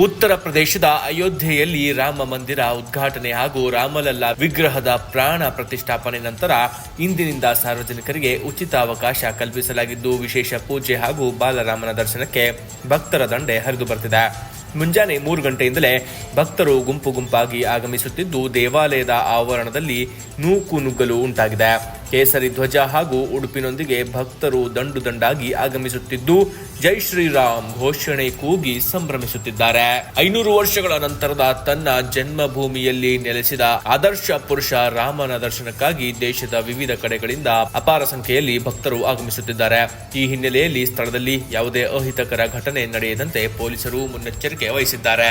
ಉತ್ತರ ಪ್ರದೇಶದ ಅಯೋಧ್ಯೆಯಲ್ಲಿ ರಾಮ ಮಂದಿರ ಉದ್ಘಾಟನೆ ಹಾಗೂ ರಾಮಲಲ್ಲಾ ವಿಗ್ರಹದ ಪ್ರಾಣ ಪ್ರತಿಷ್ಠಾಪನೆ ನಂತರ ಇಂದಿನಿಂದ ಸಾರ್ವಜನಿಕರಿಗೆ ಉಚಿತ ಅವಕಾಶ ಕಲ್ಪಿಸಲಾಗಿದ್ದು, ವಿಶೇಷ ಪೂಜೆ ಹಾಗೂ ಬಾಲರಾಮನ ದರ್ಶನಕ್ಕೆ ಭಕ್ತರ ದಂಡೆ ಹರಿದು ಬರ್ತಿದೆ. ಮುಂಜಾನೆ ಮೂರು ಗಂಟೆಯಿಂದಲೇ ಭಕ್ತರು ಗುಂಪು ಗುಂಪಾಗಿ ಆಗಮಿಸುತ್ತಿದ್ದು, ದೇವಾಲಯದ ಆವರಣದಲ್ಲಿ ನೂಕು ನುಗ್ಗಲು ಉಂಟಾಗಿದೆ. ಕೇಸರಿ ಧ್ವಜ ಹಾಗೂ ಉಡುಪಿನೊಂದಿಗೆ ಭಕ್ತರು ದಂಡು ದಂಡಾಗಿ ಆಗಮಿಸುತ್ತಿದ್ದು, ಜೈ ಶ್ರೀರಾಮ್ ಘೋಷಣೆ ಕೂಗಿ ಸಂಭ್ರಮಿಸುತ್ತಿದ್ದಾರೆ. ಐನೂರು ವರ್ಷಗಳ ನಂತರದ ತನ್ನ ಜನ್ಮಭೂಮಿಯಲ್ಲಿ ನೆಲೆಸಿದ ಆದರ್ಶ ಪುರುಷ ರಾಮನ ದರ್ಶನಕ್ಕಾಗಿ ದೇಶದ ವಿವಿಧ ಕಡೆಗಳಿಂದ ಅಪಾರ ಸಂಖ್ಯೆಯಲ್ಲಿ ಭಕ್ತರು ಆಗಮಿಸುತ್ತಿದ್ದಾರೆ. ಈ ಹಿನ್ನೆಲೆಯಲ್ಲಿ ಸ್ಥಳದಲ್ಲಿ ಯಾವುದೇ ಅಹಿತಕರ ಘಟನೆ ನಡೆಯದಂತೆ ಪೊಲೀಸರು ಮುನ್ನೆಚ್ಚರಿಕೆ ವಹಿಸಿದ್ದಾರೆ.